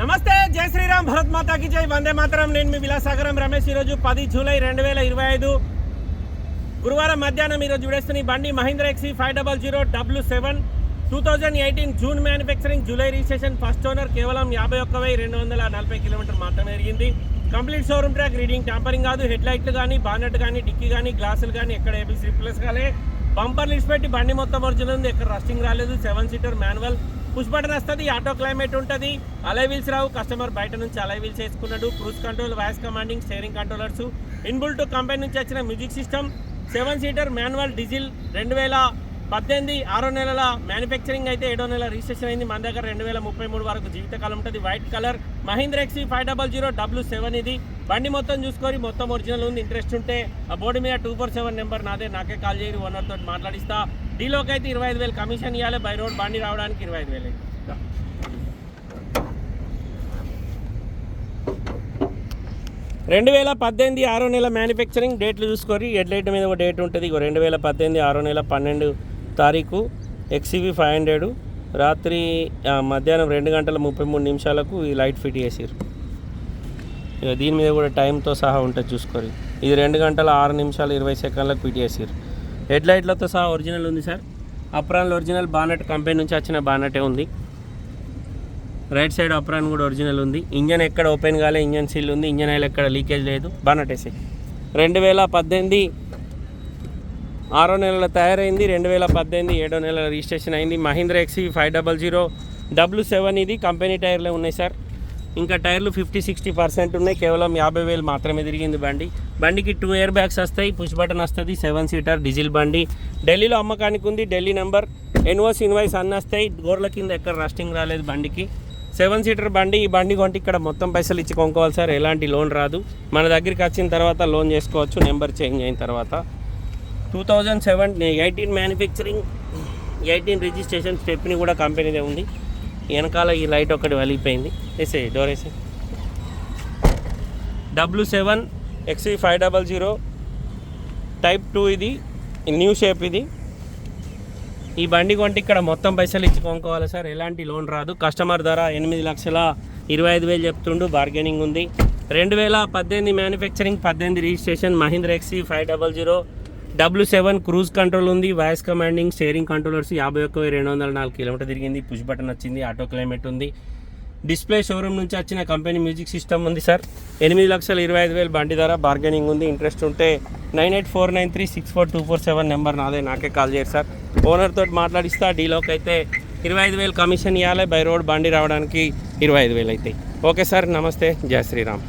నమస్తే జై శ్రీరామ్ భరత్ మాతాకి జై. వందే మాతరం. నేను మీ విలాసాగరం రమేష్. ఈరోజు పది జూలై రెండు వేల ఇరవై ఐదు గురువారం మధ్యాహ్నం ఈరోజు చూడేస్తున్న ఈ బండి Mahindra XUV five double zero W seven two thousand eighteen June manufacturing July registration first owner కేవలం యాభై ఒక్క వెయ్యి రెండు వందల నలభై కిలోమీటర్ మాత్రమే జరిగింది complete showroom track reading tampering కాదు. హెడ్ లైట్లు కానీ బానెట్ కానీ డిక్కీ కానీ గ్లాసులు కానీ ఎక్కడ ఏబీసీ రిప్లేస్ కాలే. బంపర్ లిస్ట్ పెట్టి బండి మొత్తం ఒరిజినల్ ఉంది. ఎక్కడ రస్టింగ్ రాలేదు. Seven seater manual. Push button వస్తుంది ఆటో క్లైమేట్ ఉంటుంది. అలై వీల్స్ రావు కస్టమర్ బయట నుంచి అలై వీల్స్ వేసుకున్నాడు. Cruise control voice commanding steering controllers. Inbuilt company నుంచి వచ్చిన music system seven seater manual diesel రెండు వేల పద్దెనిమిది ఆరో నెలల మ్యానుఫ్యాక్చరింగ్ అయితే ఏడో నెల రిజిస్ట్రేషన్ అయింది. మన దగ్గర రెండు వేల ముప్పై మూడు వరకు జీవితకాలం ఉంటుంది. White colour Mahindra XUV five double zero W seven ఇది. బండి మొత్తం చూసుకొని మొత్తం ఒరిజినల్ ఉంది. ఇంట్రెస్ట్ ఉంటే ఆ బోర్డు మీద టూ ఫోర్ సెవెన్ నెంబర్ నాదే. నాకే కాల్ చేయరు ఓనర్ తోటి మాట్లాడిస్తా. డీలోకి అయితే ఇరవై ఐదు వేలు కమిషన్ ఇవ్వాలి బై రోడ్ బండి రావడానికి ఇరవై ఐదు వేలు రెండు వేల పద్దెనిమిది ఆరో నెల మ్యానుఫ్యాక్చరింగ్ డేట్లు చూసుకొని హెడ్ లైట్ మీద ఒక డేట్ ఉంటుంది. రెండు వేల పద్దెనిమిది ఆరో నెల పన్నెండు తారీఖు ఎక్సీవీ ఫైవ్ హండ్రెడ్ రాత్రి మధ్యాహ్నం రెండు గంటల ముప్పై మూడు నిమిషాలకు ఈ లైట్ ఫిట్ చేసారు ఇక దీని మీద కూడా టైంతో సహా ఉంటుంది చూసుకోరి ఇది రెండు గంటల ఆరు నిమిషాలు ఇరవై సెకండ్లకు ఫిట్ చేసారు హెడ్ లైట్లతో సహా ఒరిజినల్ ఉంది sir. Apron original bonnet company నుంచి వచ్చిన బానెటే ఉంది. రైట్ సైడ్ అప్రాన్ కూడా ఒరిజినల్ ఉంది. ఇంజన్ ఎక్కడ ఓపెన్ కాలే ఇంజన్ సీల్ ఉంది ఇంజన్ ఆయిల్ ఎక్కడ లీకేజ్ లేదు బానట్ వేసి రెండు వేల పద్దెనిమిది ఆరో నెలలో తయారైంది రెండు వేల పద్దెనిమిది ఏడో నెల రిజిస్ట్రేషన్ అయింది. Mahindra XUV five double zero W seven ఇది కంపెనీ టైర్లే ఉన్నాయి సార్. ఇంకా టైర్లు ఫిఫ్టీ సిక్స్టీ పర్సెంట్ ఉన్నాయి. కేవలం యాభై వేలు మాత్రమే తిరిగింది బండి. బండికి టూ ఇయర్ బ్యాగ్స్ వస్తాయి పుష్ బటన్ వస్తుంది సెవెన్ సీటర్ డీజిల్ బండి. ఢిల్లీలో అమ్మకానికి ఉంది ఢిల్లీ నెంబర్ ఎన్ఓస్ ఇన్వాయిస్ అన్నీ వస్తాయి. గోర్ల కింద ఎక్కడ రస్టింగ్ రాలేదు బండికి. సెవెన్ సీటర్ బండి ఈ బండి కొంటే ఇక్కడ మొత్తం పైసలు ఇచ్చి కొనుక్కోవాలి సార్. ఎలాంటి లోన్ రాదు. మన దగ్గరికి వచ్చిన తర్వాత లోన్ చేసుకోవచ్చు. నెంబర్ చేంజ్ అయిన తర్వాత. Two thousand seven eighteen manufacturing eighteen registration stepney కూడా కంపెనీదే ఉంది. వెనకాల ఈ లైట్ ఒకటి వలిగిపోయింది. వేసే డోర్ వేసే W seven XUV five double zero type two ఇది. న్యూ షేప్ ఇది. ఈ బండి కొంటే ఇక్కడ మొత్తం పైసలు ఇచ్చి కొనుక్కోవాలి సార్. ఎలాంటి లోన్ రాదు. కస్టమర్ ధర ఎనిమిది లక్షల ఇరవై ఐదు వేలు చెప్తుండు. బార్గెనింగ్ ఉంది. రెండు వేల పద్దెనిమిది మ్యానుఫ్యాక్చరింగ్ పద్దెనిమిది registration Mahindra XUV five double zero W seven cruise control ఉంది. వాయిస్ కమాండింగ్ స్టేరింగ్ కంట్రోలర్స్ యాభై ఒక్క రెండు వందల నాలుగు కిలోమీటర్ తిరిగింది. పుష్ బటన్ వచ్చింది. ఆటో క్లైమేట్ ఉంది. డిస్ప్లే షోరూమ్ నుంచి వచ్చిన కంపెనీ మ్యూజిక్ సిస్టమ్ ఉంది సార్. ఎనిమిది లక్షల ఇరవై ఐదు వేలు బండి ధర బార్గెనింగ్ ఉంది ఇంట్రెస్ట్ ఉంటే nine eight four nine three six four two four seven number నాదే నాకే కాల్ చేయరు సార్. ఓనర్తో మాట్లాడిస్తా డీలోకి అయితే ఇరవై ఐదు వేలు కమిషన్ ఇవ్వాలి బై రోడ్ బండి రావడానికి ఇరవై ఐదు వేలు అవుతాయి ఓకే సార్ నమస్తే జయ శ్రీరామ్.